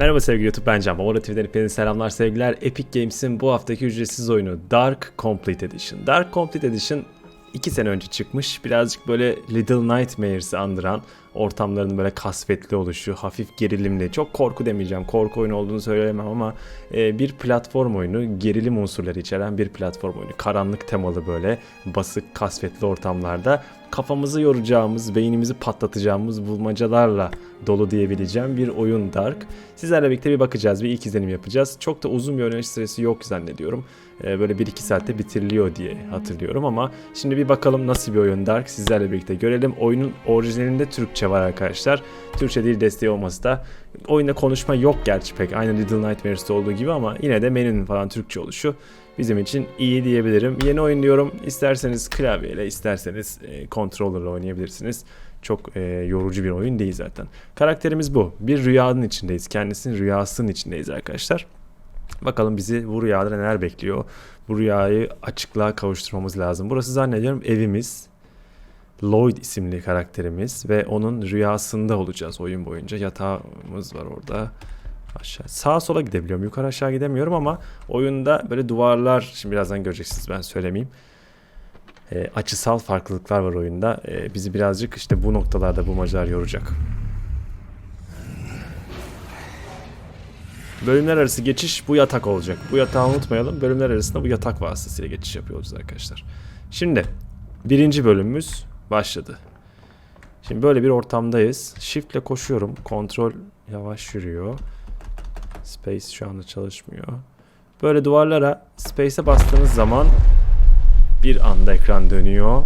Merhaba sevgili YouTube ben Can. Bavara TV'den hepinize selamlar sevgiler. Epic Games'in bu haftaki ücretsiz oyunu Dark Complete Edition. Dark Complete Edition 2 sene önce çıkmış. Birazcık böyle Little Nightmares'ı andıran ortamların böyle kasvetli oluşu, hafif gerilimli. Çok korku demeyeceğim. Korku oyunu olduğunu söyleyemem ama e, bir platform oyunu, gerilim unsurları içeren bir platform oyunu. Karanlık temalı böyle basık, kasvetli ortamlarda kafamızı yoracağımız, beynimizi patlatacağımız bulmacalarla dolu diyebileceğim bir oyun Dark. Sizlerle birlikte bir bakacağız, bir ilk izlenim yapacağız. Çok da uzun bir oynanış süresi yok zannediyorum. Ee, böyle 1-2 saatte bitiriliyor diye hatırlıyorum ama şimdi bir bakalım nasıl bir oyun Dark sizlerle birlikte görelim. Oyunun orijinalinde Türkçe var arkadaşlar. Türkçe değil desteği olması da oyunda konuşma yok gerçi pek aynı Little Nightmares'te olduğu gibi ama yine de menünün falan Türkçe oluşu bizim için iyi diyebilirim. Yeni oyun diyorum. İsterseniz klavyeyle, isterseniz e, controller'la oynayabilirsiniz. Çok e, yorucu bir oyun değil zaten. Karakterimiz bu. Bir rüyanın içindeyiz. Kendisinin rüyasının içindeyiz arkadaşlar. Bakalım bizi bu rüyada neler bekliyor. Bu rüyayı açıklığa kavuşturmamız lazım. Burası zannediyorum evimiz. Lloyd isimli karakterimiz ve onun rüyasında olacağız oyun boyunca. Yatağımız var orada. Aşağı sağa sola gidebiliyorum. Yukarı aşağı gidemiyorum ama oyunda böyle duvarlar şimdi birazdan göreceksiniz ben söylemeyeyim. E, açısal farklılıklar var oyunda. E, bizi birazcık işte bu noktalarda bulmacalar yoracak. Bölümler arası geçiş bu yatak olacak. Bu yatağı unutmayalım. Bölümler arasında bu yatak vasıtasıyla geçiş yapıyoruz arkadaşlar. Şimdi birinci bölümümüz başladı. Şimdi böyle bir ortamdayız. Shift ile koşuyorum. Kontrol yavaş yürüyor. Space şu anda çalışmıyor. Böyle duvarlara Space'e bastığınız zaman bir anda ekran dönüyor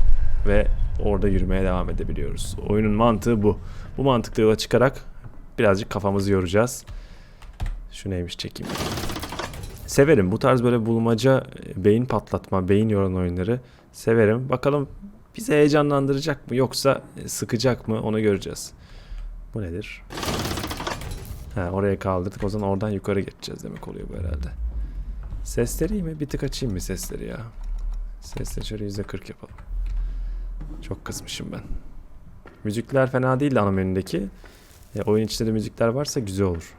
ve orada yürümeye devam edebiliyoruz. Oyunun mantığı bu. Bu mantıkla yola çıkarak birazcık kafamızı yoracağız. Şu neymiş çekeyim. Severim bu tarz böyle bulmaca, beyin patlatma, beyin yoran oyunları severim. Bakalım bizi heyecanlandıracak mı yoksa sıkacak mı onu göreceğiz. Bu nedir? Ha, oraya kaldırdık. O zaman oradan yukarı geçeceğiz demek oluyor bu herhalde. Sesleri iyi mi? Bir tık açayım mı sesleri ya? Sesleri şöyle yüzde kırk yapalım. Çok kısmışım ben. Müzikler fena değil ana menüdeki. E, oyun içinde de müzikler varsa güzel olur.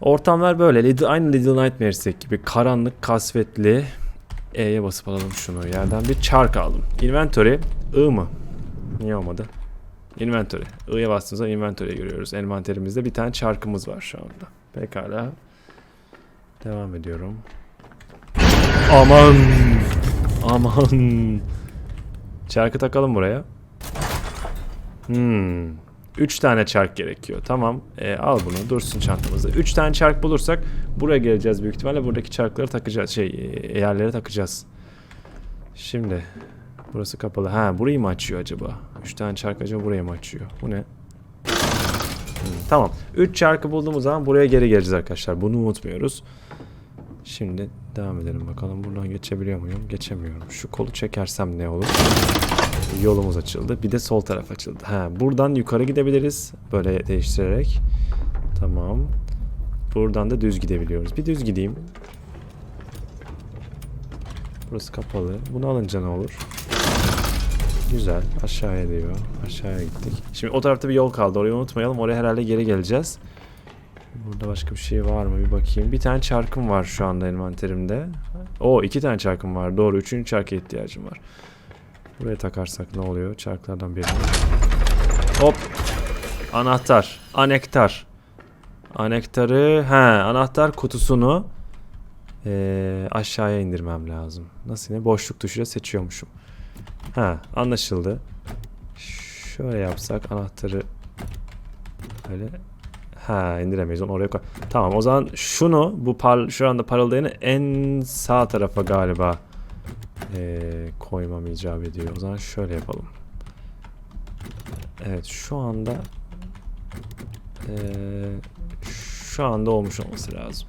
Ortamlar böyle. Little, aynı Little Nightmares'teki gibi karanlık, kasvetli. E'ye basıp alalım şunu. Yerden bir çark aldım. Inventory. I mı? Niye olmadı? Inventory. I'ya bastığımızda inventory'e görüyoruz. Envanterimizde bir tane çarkımız var şu anda. Pekala. Devam ediyorum. Aman. Aman. Çarkı takalım buraya. Hmm. 3 tane çark gerekiyor. Tamam. E, al bunu. Dursun çantamızda. 3 tane çark bulursak buraya geleceğiz büyük ihtimalle. Buradaki çarkları takacağız. Şey, e, yerlere takacağız. Şimdi burası kapalı. Ha, burayı mı açıyor acaba? 3 tane çark acaba burayı mı açıyor? Bu ne? Hmm, tamam. 3 çarkı bulduğumuz zaman buraya geri geleceğiz arkadaşlar. Bunu unutmuyoruz. Şimdi devam edelim bakalım. Buradan geçebiliyor muyum? Geçemiyorum. Şu kolu çekersem ne olur? Yolumuz açıldı. Bir de sol taraf açıldı. Ha, buradan yukarı gidebiliriz. Böyle değiştirerek. Tamam. Buradan da düz gidebiliyoruz. Bir düz gideyim. Burası kapalı. Bunu alınca ne olur? Güzel. Aşağıya diyor. Aşağıya gittik. Şimdi o tarafta bir yol kaldı. Orayı unutmayalım. Oraya herhalde geri geleceğiz. Burada başka bir şey var mı? Bir bakayım. Bir tane çarkım var şu anda envanterimde. O iki tane çarkım var. Doğru. Üçüncü çarka ihtiyacım var. Buraya takarsak ne oluyor? Çarklardan birini. Hop. Anahtar. Anektar. Anektarı. He. Anahtar kutusunu ee, aşağıya indirmem lazım. Nasıl yine? Boşluk tuşuyla seçiyormuşum. Ha. Anlaşıldı. Şöyle yapsak anahtarı böyle Ha indiremeyiz onu oraya koy. Tamam o zaman şunu bu par şu anda parıldayanı en sağ tarafa galiba ee, koymam icap ediyor. O zaman şöyle yapalım. Evet şu anda ee, şu anda olmuş olması lazım.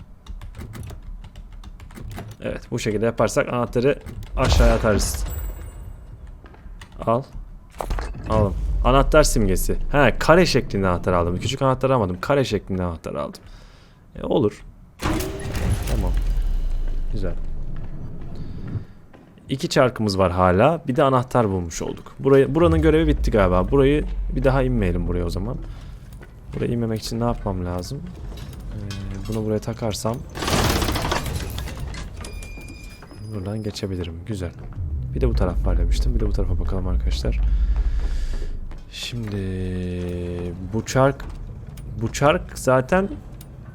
Evet bu şekilde yaparsak anahtarı aşağıya atarız. Al. Alım. Anahtar simgesi. He kare şeklinde anahtar aldım. Küçük anahtar almadım. Kare şeklinde anahtar aldım. E, olur. Tamam. Güzel. İki çarkımız var hala. Bir de anahtar bulmuş olduk. Burayı, buranın görevi bitti galiba. Burayı bir daha inmeyelim buraya o zaman. Buraya inmemek için ne yapmam lazım? Ee, bunu buraya takarsam buradan geçebilirim. Güzel. Bir de bu taraf var demiştim. Bir de bu tarafa bakalım arkadaşlar. Şimdi bu çark bu çark zaten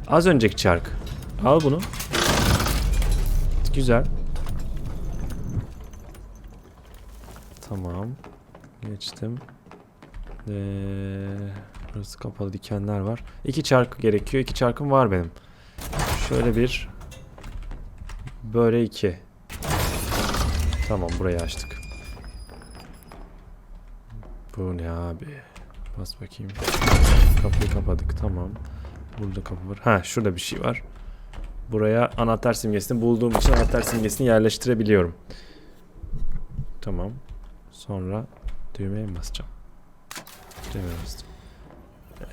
az önceki çark. Al bunu. Güzel. Tamam. Geçtim. Ee, burası kapalı dikenler var. İki çark gerekiyor. İki çarkım var benim. Şöyle bir. Böyle iki. Tamam burayı açtık. Bu ne abi? Bas bakayım. Kapıyı kapadık tamam. Burada kapı var. Ha şurada bir şey var. Buraya anahtar simgesini bulduğum için anahtar simgesini yerleştirebiliyorum. Tamam. Sonra düğmeye mi basacağım? Düğmeye bastım.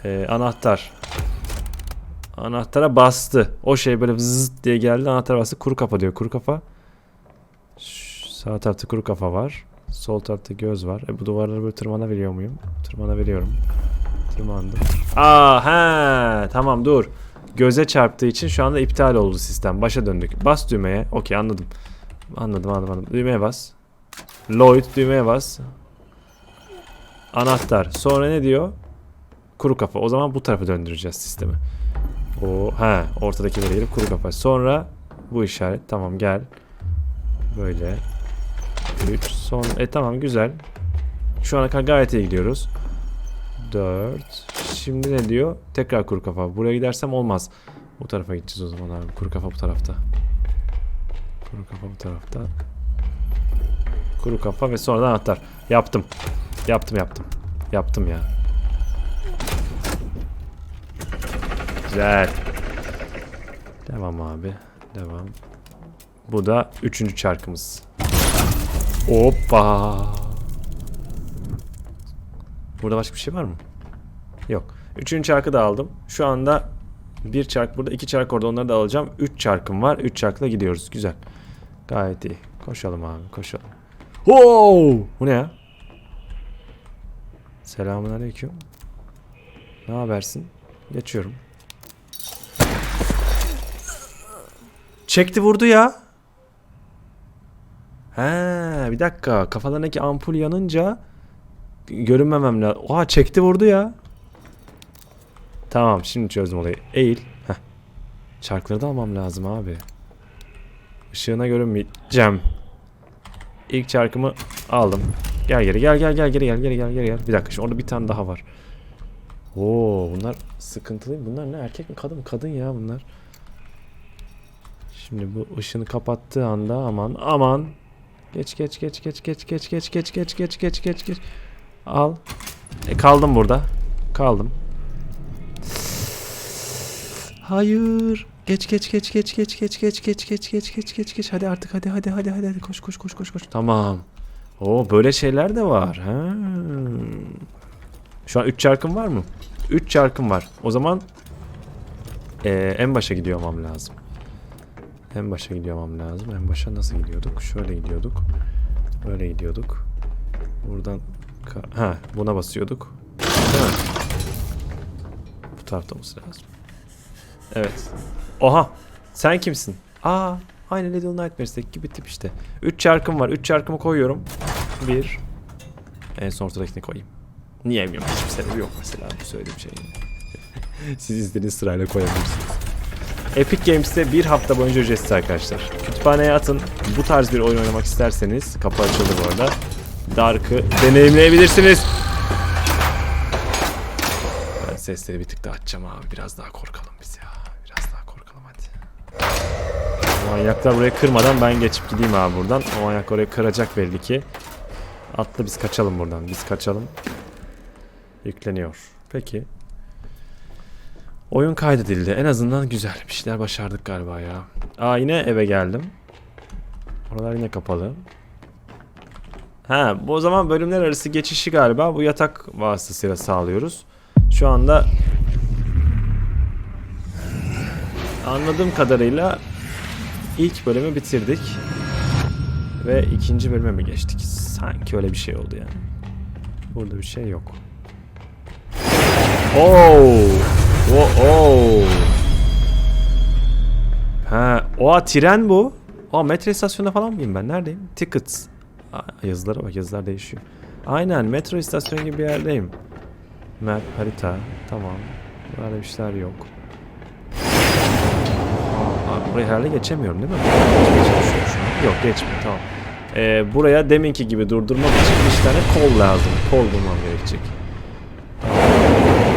Ee, anahtar. Anahtara bastı. O şey böyle zıt diye geldi. Anahtar bastı. Kuru kafa diyor. Kuru kafa. Şu sağ tarafta kuru kafa var. Sol tarafta göz var. E bu duvarları böyle tırmanabiliyor muyum? Tırmanabiliyorum. Tırmandım. Aa he tamam dur. Göze çarptığı için şu anda iptal oldu sistem. Başa döndük. Bas düğmeye. Okey anladım. Anladım anladım anladım. Düğmeye bas. Lloyd düğmeye bas. Anahtar. Sonra ne diyor? Kuru kafa. O zaman bu tarafa döndüreceğiz sistemi. O ha ortadaki böyle gelip kuru kafa. Sonra bu işaret. Tamam gel. Böyle. 3 son. E tamam güzel. Şu ana kadar gayet iyi gidiyoruz. 4. Şimdi ne diyor? Tekrar kuru kafa. Buraya gidersem olmaz. Bu tarafa gideceğiz o zaman abi. Kuru kafa bu tarafta. Kuru kafa bu tarafta. Kuru kafa ve sonra anahtar. Yaptım. Yaptım yaptım. Yaptım ya. Güzel. Devam abi. Devam. Bu da üçüncü çarkımız. Hoppa. Burada başka bir şey var mı? Yok. Üçüncü çarkı da aldım. Şu anda bir çark burada, iki çark orada. Onları da alacağım. Üç çarkım var. Üç çarkla gidiyoruz. Güzel. Gayet iyi. Koşalım abi, koşalım. Wow! Bu ne ya? Selamun aleyküm. Ne habersin? Geçiyorum. Çekti vurdu ya. He, bir dakika. Kafalarındaki ampul yanınca görünmemem lazım. Oha çekti vurdu ya. Tamam şimdi çözdüm olayı. Eğil. Heh. Çarkları da almam lazım abi. Işığına görünmeyeceğim. İlk çarkımı aldım. Gel geri gel gel gel geri gel geri gel geri gel. Bir dakika şimdi orada bir tane daha var. Oo bunlar sıkıntılı. Bunlar ne erkek mi kadın mı? Kadın ya bunlar. Şimdi bu ışını kapattığı anda aman aman. Geç geç geç geç geç geç geç geç geç geç geç geç geç. Al. E kaldım burada. Kaldım. Hayır. Geç geç geç geç geç geç geç geç geç geç geç geç geç hadi artık hadi hadi hadi hadi hadi koş koş koş koş koş. Tamam. Oo böyle şeyler de var. Ha. Şu an 3 çarkım var mı? 3 çarkım var. O zaman eee, en başa gidiyor olmam lazım. En başa gidiyor olmam lazım. En başa nasıl gidiyorduk? Şöyle gidiyorduk. Böyle gidiyorduk. Buradan ha buna basıyorduk. Bu tarafta olması lazım. Evet. Oha. Sen kimsin? Aa, aynı Little Nightmares'teki gibi tip işte. 3 çarkım var. 3 çarkımı koyuyorum. 1 En son ortadakini koyayım. Niye bilmiyorum. Hiçbir sebebi yok mesela bu söylediğim şeyin. Siz istediğiniz sırayla koyabilirsiniz. Epic Games'te bir hafta boyunca ücretsiz arkadaşlar. Kütüphaneye atın. Bu tarz bir oyun oynamak isterseniz kapı açıldı bu arada. Dark'ı deneyimleyebilirsiniz. Ben sesleri bir tık daha açacağım abi. Biraz daha korkalım biz ya. Biraz daha korkalım hadi. Manyaklar burayı kırmadan ben geçip gideyim abi buradan. O manyak orayı kıracak belli ki. Atla biz kaçalım buradan. Biz kaçalım. Yükleniyor. Peki. Oyun kaydedildi. En azından güzel. Bir şeyler başardık galiba ya. Aa yine eve geldim. Oralar yine kapalı. Ha bu o zaman bölümler arası geçişi galiba bu yatak vasıtasıyla sağlıyoruz. Şu anda anladığım kadarıyla ilk bölümü bitirdik. Ve ikinci bölüme mi geçtik? Sanki öyle bir şey oldu yani. Burada bir şey yok. Oo. O o. Ha, oha tren bu. Aa metro istasyonunda falan mıyım ben? Neredeyim? Tickets. Aa, yazılara bak yazılar değişiyor. Aynen metro istasyonu gibi bir yerdeyim. Map, harita. Tamam. Burada bir şeyler yok. Aa, buraya herhalde geçemiyorum değil mi? Yok geçmiyor tamam. Ee, buraya deminki gibi durdurmak için bir tane kol lazım. Kol bulmam gerekecek.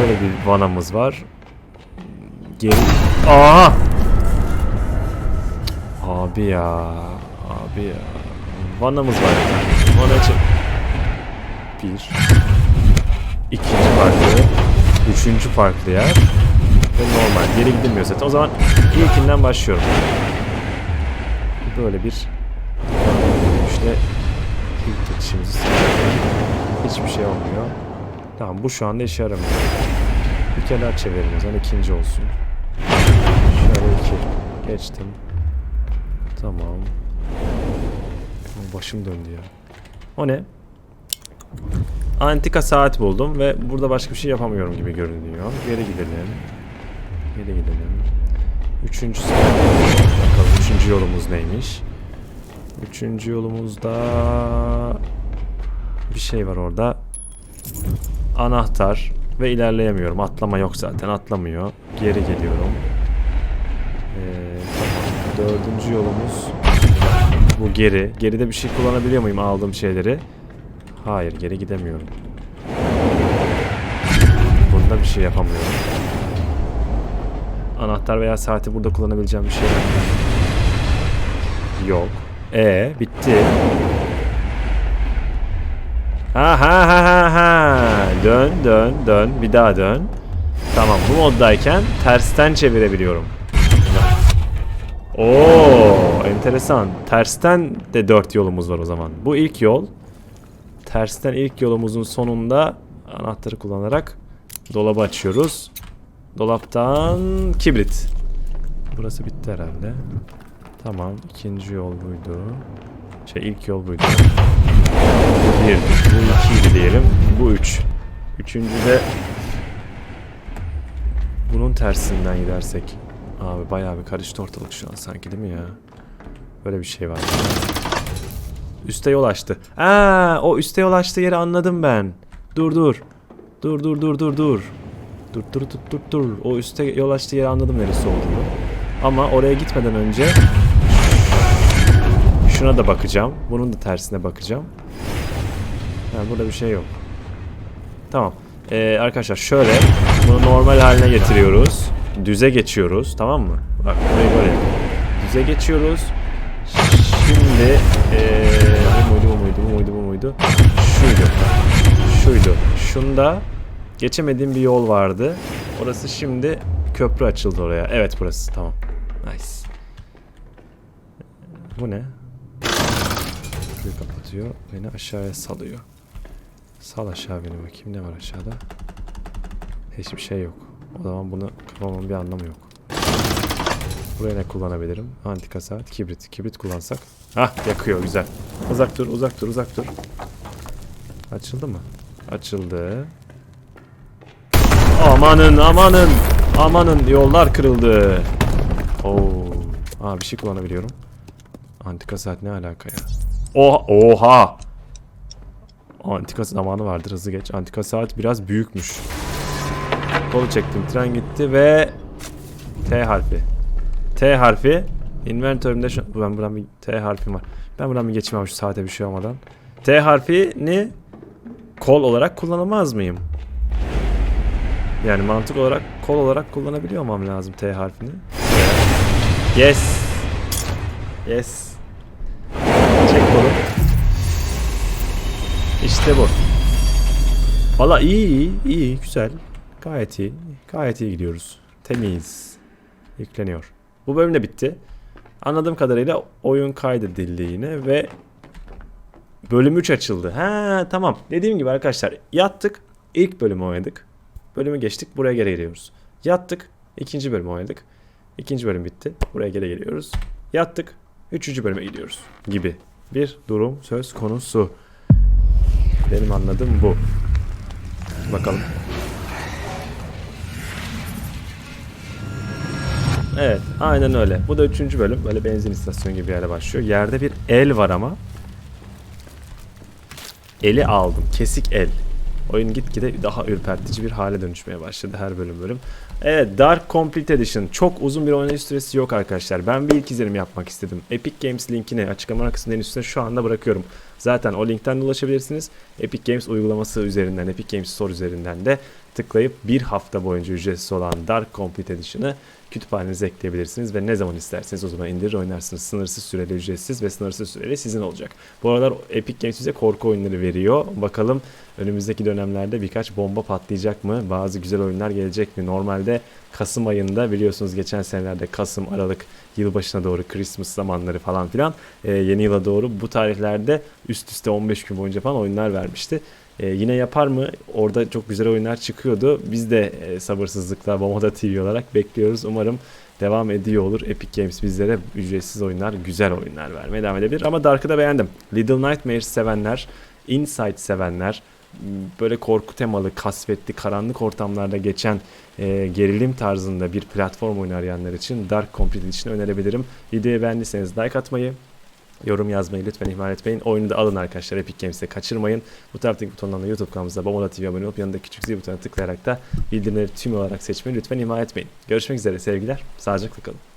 Böyle bir vanamız var. Geri... Aa! Abi ya. Abi ya. Vanamız var tane. Vana. Bir. İkinci farklı. Üçüncü farklı yer. Ve normal. Geri gidilmiyor zaten. O zaman ilkinden başlıyorum. Böyle bir işte ilk geçişimizi. Hiçbir şey olmuyor. Tamam bu şu anda işe yaramıyor. Bir çevirelim o zaman ikinci olsun. Şöyle iki. Geçtim. Tamam. Başım döndü ya. O ne? Antika saat buldum ve burada başka bir şey yapamıyorum gibi görünüyor. Geri gidelim. Geri gidelim. Üçüncü saat. Bakalım üçüncü yolumuz neymiş? Üçüncü yolumuzda bir şey var orada. Anahtar ve ilerleyemiyorum. Atlama yok zaten. Atlamıyor. Geri geliyorum. Dördüncü yolumuz bu geri. Geride bir şey kullanabiliyor muyum aldığım şeyleri? Hayır geri gidemiyorum. Bunda bir şey yapamıyorum. Anahtar veya saati burada kullanabileceğim bir şey? Yok. E bitti. Ha ha ha ha ha. Dön dön dön. Bir daha dön. Tamam bu moddayken tersten çevirebiliyorum. Oo, enteresan. Tersten de dört yolumuz var o zaman. Bu ilk yol. Tersten ilk yolumuzun sonunda anahtarı kullanarak dolabı açıyoruz. Dolaptan kibrit. Burası bitti herhalde. Tamam, ikinci yol buydu. Şey ilk yol buydu. Bu bir, bu ikiydi diyelim. Bu üç. Üçüncü de bunun tersinden gidersek. Abi bayağı bir karıştı ortalık şu an sanki değil mi ya? Böyle bir şey var. Üste yol açtı. Aa, o üste yol açtığı yeri anladım ben. Dur dur. Dur dur dur dur dur. Dur dur dur dur dur. O üste yol açtığı yeri anladım neresi olduğunu. Ama oraya gitmeden önce şuna da bakacağım. Bunun da tersine bakacağım. Yani burada bir şey yok. Tamam. Ee, arkadaşlar şöyle bunu normal haline getiriyoruz. Düze geçiyoruz. Tamam mı? Bak burayı böyle. Düze geçiyoruz. Şimdi ee, bu muydu bu muydu bu muydu bu muydu? Şuydu. Şuydu. Şunda geçemediğim bir yol vardı. Orası şimdi köprü açıldı oraya. Evet burası tamam. Nice. Bu ne? Köprüyü kapatıyor. Beni aşağıya salıyor. Sal aşağı beni bakayım ne var aşağıda. Hiçbir şey yok. O zaman bunu kapamamın bir anlamı yok. Buraya ne kullanabilirim? Antika saat, kibrit. Kibrit kullansak. Hah yakıyor güzel. Uzak dur, uzak dur, uzak dur. Açıldı mı? Açıldı. Amanın, amanın. Amanın yollar kırıldı. Oo. Aa bir şey kullanabiliyorum. Antika saat ne alaka ya? Oha! Oha! Antika zamanı vardır hızlı geç. Antika saat biraz büyükmüş. Kolu çektim. Tren gitti ve T harfi. T harfi. Inventörümde şu... Ben buradan bir T harfim var. Ben buradan bir abi şu saate bir şey olmadan. T harfini kol olarak kullanamaz mıyım? Yani mantık olarak kol olarak kullanabiliyor olmam lazım T harfini. Yes. Yes. Çek kolu. İşte bu. Valla iyi iyi iyi güzel. Gayet iyi. Gayet iyi gidiyoruz. Temiz. Yükleniyor. Bu bölüm de bitti. Anladığım kadarıyla oyun kaydedildi yine ve bölüm 3 açıldı. Ha tamam. Dediğim gibi arkadaşlar yattık. İlk bölümü oynadık. Bölümü geçtik. Buraya geri geliyoruz. Yattık. ikinci bölümü oynadık. İkinci bölüm bitti. Buraya geri geliyoruz. Yattık. Üçüncü bölüme gidiyoruz. Gibi bir durum söz konusu. Benim anladığım bu. Bakalım. Evet aynen öyle. Bu da üçüncü bölüm. Böyle benzin istasyonu gibi bir yere başlıyor. Yerde bir el var ama. Eli aldım. Kesik el. Oyun gitgide daha ürpertici bir hale dönüşmeye başladı her bölüm bölüm. Evet Dark Complete Edition. Çok uzun bir oynayış süresi yok arkadaşlar. Ben bir ilk izlenim yapmak istedim. Epic Games linkini açıklama kısmının en üstüne şu anda bırakıyorum. Zaten o linkten de ulaşabilirsiniz. Epic Games uygulaması üzerinden, Epic Games Store üzerinden de tıklayıp bir hafta boyunca ücretsiz olan Dark Complete Edition'ı kütüphanenize ekleyebilirsiniz ve ne zaman isterseniz o zaman indirir oynarsınız. Sınırsız süreli ücretsiz ve sınırsız süreli sizin olacak. Bu aralar Epic Games bize korku oyunları veriyor. Bakalım önümüzdeki dönemlerde birkaç bomba patlayacak mı? Bazı güzel oyunlar gelecek mi? Normalde Kasım ayında biliyorsunuz geçen senelerde Kasım, Aralık, yılbaşına doğru Christmas zamanları falan filan e, yeni yıla doğru bu tarihlerde üst üste 15 gün boyunca falan oyunlar vermişti. E, yine yapar mı? Orada çok güzel oyunlar çıkıyordu. Biz de e, sabırsızlıkla Bomoda TV olarak bekliyoruz. Umarım devam ediyor olur. Epic Games bizlere ücretsiz oyunlar, güzel oyunlar vermeye devam edebilir. Ama Dark'ı da beğendim. Little Nightmares sevenler, Inside sevenler, böyle korku temalı, kasvetli, karanlık ortamlarda geçen e, gerilim tarzında bir platform oyunu arayanlar için Dark Complete Edition'ı önerebilirim. Videoyu beğendiyseniz like atmayı, yorum yazmayı lütfen ihmal etmeyin. Oyunu da alın arkadaşlar Epic Games'te kaçırmayın. Bu taraftaki butondan da YouTube kanalımıza Bomoda TV abone olup yanındaki küçük zil butonuna tıklayarak da bildirimleri tüm olarak seçmeyi lütfen ihmal etmeyin. Görüşmek üzere sevgiler. Sağlıcakla kalın.